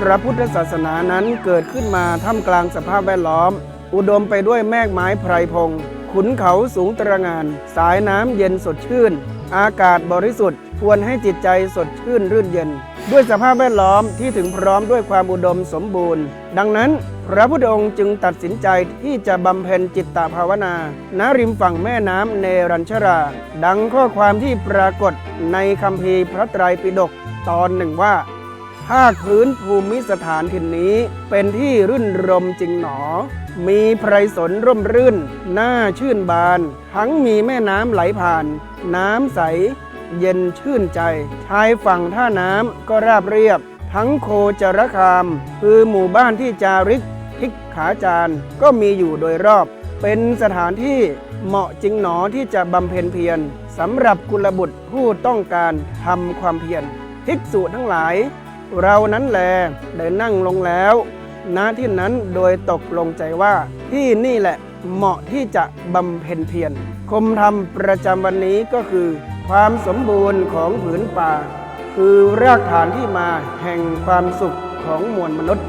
พระพุทธศาสนานั้นเกิดขึ้นมาท่ามกลางสภาพแวดล้อม อุดมไปด้วยแมกไม้ไพรพง ขุนเขาสูงตระงาน สายน้ำเย็นสดชื่น อากาศบริสุทธิ์ควรให้จิตใจสดชื่นรื่นเย็น ด้วยสภาพแวดล้อมที่ถึงพร้อมด้วยความอุดมสมบูรณ์ ดังนั้น พระพุทธองค์จึงตัดสินใจที่จะบำเพ็ญจิตตภาวนา ณ ริมฝั่งแม่น้ำเนรัญชรา ดังข้อความที่ปรากฏในคัมภีร์พระไตรปิฎกตอนหนึ่งว่า ภาคพื้นภูมิสถานถิ่นนี้ เป็นที่รื่นรมจริงหนอ มีไพรสนร่มรื่นน่าชื่นบาน ทั้งมีแม่น้ำไหลผ่าน น้ำใส เย็นชื่นใจ ชายฝั่งท่าน้ำก็ราบเรียบ ทั้งโคจรคาม คือหมู่บ้านที่จาริกทิกขาจารก็มีอยู่โดยรอบ เป็นสถานที่เหมาะจริงหนอที่จะบำเพ็ญเพียรสำหรับกุลบุตรผู้ต้องการทำความเพียรภิกษุทั้งหลาย เรานั้นแลได้นั่งลงแล้วณที่นั้นโดยตกลงใจว่าที่นี่แหละเหมาะที่จะบำเพ็ญเพียรคมธรรมประจำวันนี้ก็คือ ความสมบูรณ์ของผืนป่า คือรากฐานที่มาแห่งความสุขของมวลมนุษย์